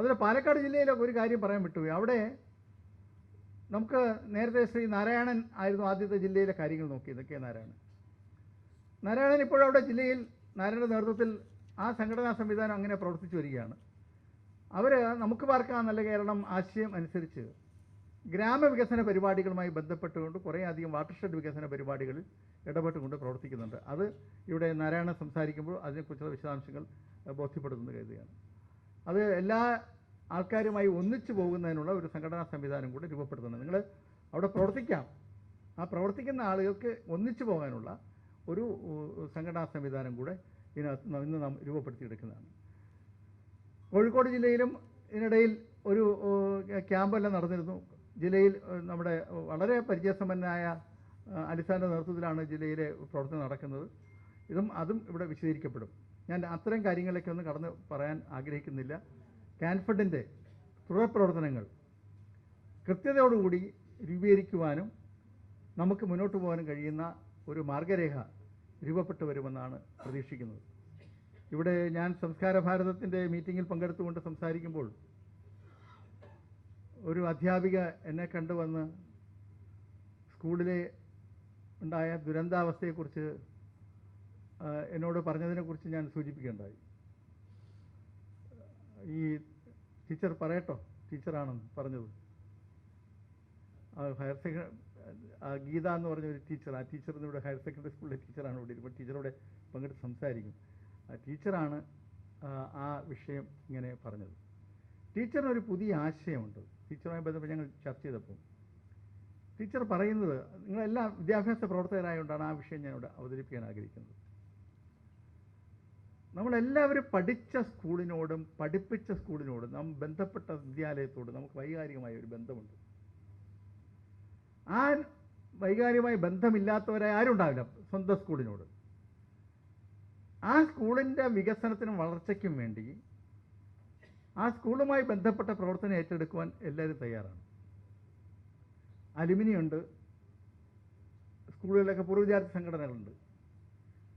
അതിൽ പാലക്കാട് ജില്ലയിലൊക്കെ ഒരു കാര്യം പറയാൻ വിട്ടുപോയി. അവിടെ നമുക്ക് നേരത്തെ ശ്രീ നാരായണൻ ആയിരുന്നു ആദ്യത്തെ ജില്ലയിലെ കാര്യങ്ങൾ നോക്കിയത് കെ നാരായണൻ. നാരായണൻ ഇപ്പോഴവിടെ ജില്ലയിൽ നാരായണ നേതൃത്വത്തിൽ ആ സംഘടനാ സംവിധാനം അങ്ങനെ പ്രവർത്തിച്ചു വരികയാണ്. അവർ നമുക്ക് പാർക്കാം നല്ല കേരളം ആശയം അനുസരിച്ച് ഗ്രാമവികസന പരിപാടികളുമായി ബന്ധപ്പെട്ടുകൊണ്ട് കുറേ അധികം വാട്ടർഷെഡ് വികസന പരിപാടികളിൽ ഇടപെട്ടുകൊണ്ട് പ്രവർത്തിക്കുന്നുണ്ട്. അത് ഇവിടെ നാരായണൻ സംസാരിക്കുമ്പോൾ അതിനെക്കുറിച്ചുള്ള വിശദാംശങ്ങൾ അഹ്, ബോധ്യപ്പെടുത്തുന്നു കരുതുകയാണ്. അത് എല്ലാ ആൾക്കാരുമായി ഒന്നിച്ചു പോകുന്നതിനുള്ള ഒരു സംഘടനാ സംവിധാനം കൂടെ രൂപപ്പെടുത്തുന്നത് നിങ്ങൾ അവിടെ പ്രവർത്തിക്കാം. ആ പ്രവർത്തിക്കുന്ന ആളുകൾക്ക് ഒന്നിച്ചു പോകാനുള്ള ഒരു സംഘടനാ സംവിധാനം കൂടെ ഇതിനകത്ത് ഇന്ന് നാം രൂപപ്പെടുത്തിയെടുക്കുന്നതാണ്. കോഴിക്കോട് ജില്ലയിലും ഇതിനിടയിൽ ഒരു ക്യാമ്പെല്ലാം നടന്നിരുന്നു. ജില്ലയിൽ നമ്മുടെ വളരെ പരിചയസമ്പന്നനായ അലിസാന്റെ നേതൃത്വത്തിലാണ് ജില്ലയിലെ പ്രവർത്തനം നടക്കുന്നത്. ഇതും അതും ഇവിടെ വിശദീകരിക്കപ്പെടും. ഞാൻ അത്തരം കാര്യങ്ങളിലൊക്കെ ഒന്നും കടന്ന് പറയാൻ ആഗ്രഹിക്കുന്നില്ല. കാൻഫഡിന്റെ തുടർ പ്രവർത്തനങ്ങൾ കൃത്യതയോടുകൂടി രൂപീകരിക്കുവാനും നമുക്ക് മുന്നോട്ട് പോകാനും കഴിയുന്ന ഒരു മാർഗരേഖ രൂപപ്പെട്ടു വരുമെന്നാണ് പ്രതീക്ഷിക്കുന്നത്. ഇവിടെ ഞാൻ സംസ്കാര ഭാരതത്തിന്റെ മീറ്റിങ്ങിൽ പങ്കെടുത്തുകൊണ്ട് സംസാരിക്കുമ്പോൾ ഒരു അധ്യാപിക എന്നെ കണ്ടുവന്ന് സ്കൂളിലെ ഉണ്ടായ ദുരന്താവസ്ഥയെക്കുറിച്ച് എന്നോട് പറഞ്ഞതിനെക്കുറിച്ച് ഞാൻ സൂചിപ്പിക്കേണ്ടായി ഈ ടീച്ചർ പറയട്ടോ ടീച്ചറാണെന്ന് പറഞ്ഞത്. ഹയർ സെക്കൻഡറി ആ ഗീത എന്ന് പറഞ്ഞ ഒരു ടീച്ചർ ആ ടീച്ചർ ഇവിടെ ഹയർ സെക്കൻഡറി സ്കൂളിലെ ടീച്ചറാണ് ഇവിടെ ഇപ്പോൾ ടീച്ചറോടെ പങ്കെടുത്ത് സംസാരിക്കും. ആ ടീച്ചറാണ് ആ, വിഷയം ഇങ്ങനെ പറഞ്ഞത്. ടീച്ചറിന് ഒരു പുതിയ ആശയമുണ്ട്. ടീച്ചറുമായി ബന്ധപ്പെട്ട് ഞങ്ങൾ ചർച്ച ചെയ്തപ്പോൾ ടീച്ചർ പറയുന്നത് നിങ്ങളെല്ലാം വിദ്യാഭ്യാസ പ്രവർത്തകരായതുകൊണ്ടാണ് ആ വിഷയം ഞാൻ അവതരിപ്പിക്കാൻ ആഗ്രഹിക്കുന്നത്. നമ്മളെല്ലാവരും പഠിച്ച സ്കൂളിനോടും പഠിപ്പിച്ച സ്കൂളിനോടും നാം ബന്ധപ്പെട്ട വിദ്യാലയത്തോടും നമുക്ക് വൈകാരികമായ ഒരു ബന്ധമുണ്ട്. ആ വൈകാരികമായി ബന്ധമില്ലാത്തവരെ ആരും ഉണ്ടാവില്ല സ്വന്തം സ്കൂളിനോട്. ആ സ്കൂളിന്റെ വികസനത്തിനും വളർച്ചയ്ക്കും വേണ്ടി ആ സ്കൂളുമായി ബന്ധപ്പെട്ട പ്രവർത്തനം ഏറ്റെടുക്കുവാൻ എല്ലാവരും തയ്യാറാണ്. അലുമിനി ഉണ്ട് സ്കൂളുകളിലൊക്കെ പൂർവ വിദ്യാർത്ഥി സംഘടനകളുണ്ട്.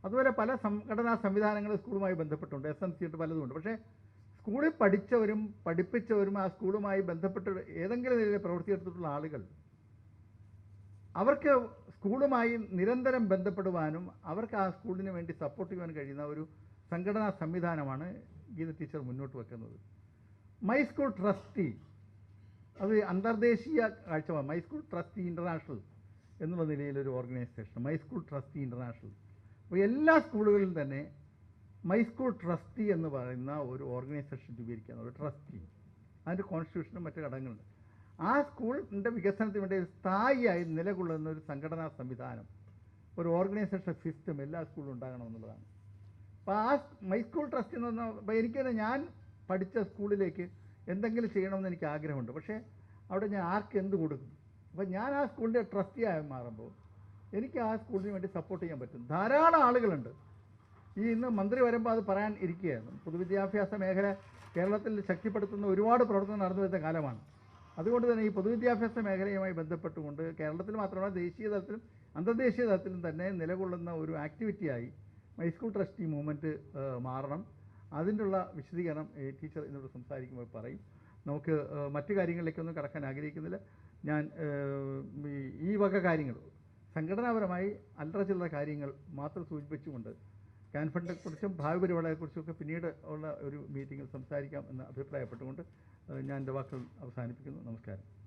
അതുപോലെ പല സംഘടനാ സംവിധാനങ്ങളും സ്കൂളുമായി ബന്ധപ്പെട്ടുണ്ട്. എസ് എം സി ഉണ്ട് പലതുമുണ്ട്. പക്ഷേ സ്കൂളിൽ പഠിച്ചവരും പഠിപ്പിച്ചവരും ആ സ്കൂളുമായി ബന്ധപ്പെട്ട് ഏതെങ്കിലും നിലയിൽ പ്രവർത്തിയെടുത്തിട്ടുള്ള ആളുകൾ അവർക്ക് സ്കൂളുമായി നിരന്തരം ബന്ധപ്പെടുവാനും അവർക്ക് ആ സ്കൂളിന് വേണ്ടി സപ്പോർട്ട് ചെയ്യാൻ കഴിയുന്ന ഒരു സംഘടനാ സംവിധാനമാണ് ഗീത ടീച്ചർ മുന്നോട്ട് വെക്കുന്നത്. മൈ സ്കൂൾ ട്രസ്റ്റി അത് അന്തർദേശീയ കാഴ്ചപ്പാട്. മൈ സ്കൂൾ ട്രസ്റ്റി ഇന്റർനാഷണൽ എന്നുള്ള നിലയിലൊരു organisation my school trustee international അപ്പോൾ എല്ലാ സ്കൂളുകളിലും തന്നെ മൈ സ്കൂൾ ട്രസ്റ്റി എന്ന് പറയുന്ന ഒരു ഓർഗനൈസേഷൻ രൂപീകരിക്കുകയാണ് ഒരു ട്രസ്റ്റി. അതിന്റെ കോൺസ്റ്റിറ്റ്യൂഷനും മറ്റു ഘടകങ്ങളുണ്ട്. ആ സ്കൂളിന്റെ വികസനത്തിന് വേണ്ടി സ്ഥായിയായി നിലകൊള്ളുന്ന ഒരു സംഘടനാ സംവിധാനം ഒരു ഓർഗനൈസേഷൻ സിസ്റ്റം എല്ലാ സ്കൂളിലും ഉണ്ടാകണമെന്നുള്ളതാണ് അപ്പോൾ ആ മൈ സ്കൂൾ ട്രസ്റ്റ് എന്ന് പറഞ്ഞാൽ അപ്പോൾ എനിക്ക് തന്നെ ഞാൻ പഠിച്ച സ്കൂളിലേക്ക് എന്തെങ്കിലും ചെയ്യണമെന്ന് എനിക്ക് ആഗ്രഹമുണ്ട്. പക്ഷേ അവിടെ ഞാൻ ആർക്ക് എന്ത് കൊടുക്കും? അപ്പോൾ ഞാൻ ആ സ്കൂളിന്റെ ട്രസ്റ്റിയായി മാറുമ്പോൾ എനിക്ക് ആ സ്കൂളിന് വേണ്ടി സപ്പോർട്ട് ചെയ്യാൻ പറ്റും. ധാരാളം ആളുകളുണ്ട്. ഈ ഇന്ന് മന്ത്രി വരുമ്പോൾ അത് പറയാൻ ഇരിക്കുകയായിരുന്നു പൊതുവിദ്യാഭ്യാസ മേഖല കേരളത്തിൽ ശക്തിപ്പെടുത്തുന്ന ഒരുപാട് പ്രവർത്തനം നടന്നു വരുന്ന കാലമാണ്. അതുകൊണ്ട് തന്നെ ഈ പൊതുവിദ്യാഭ്യാസ മേഖലയുമായി ബന്ധപ്പെട്ടുകൊണ്ട് കേരളത്തിൽ മാത്രമല്ല ദേശീയ തലത്തിലും അന്തർദേശീയ തലത്തിലും തന്നെ നിലകൊള്ളുന്ന ഒരു ആക്ടിവിറ്റിയായി മൈസ്കൂൾ ട്രസ്റ്റി മൂവ്മെന്റ് മാറണം. അതിനുള്ള വിശദീകരണം ടീച്ചർ എന്നോട് സംസാരിക്കുമ്പോൾ പറയും. നമുക്ക് മറ്റു കാര്യങ്ങളിലേക്കൊന്നും കടക്കാൻ ആഗ്രഹിക്കുന്നില്ല. ഞാൻ ഈ വക കാര്യങ്ങൾ സംഘടനാപരമായി അല്ലറ ചില്ലറ കാര്യങ്ങൾ മാത്രം സൂചിപ്പിച്ചുകൊണ്ട് കാൻഫണ്ടിനെക്കുറിച്ചും ഭാവി പരിപാടികളെക്കുറിച്ചുമൊക്കെ പിന്നീട് ഉള്ള ഒരു മീറ്റിങ്ങിൽ സംസാരിക്കാം എന്ന് അഭിപ്രായപ്പെട്ടുകൊണ്ട് ഞാൻ എന്റെ വാക്കുകൾ അവസാനിപ്പിക്കുന്നു. നമസ്കാരം.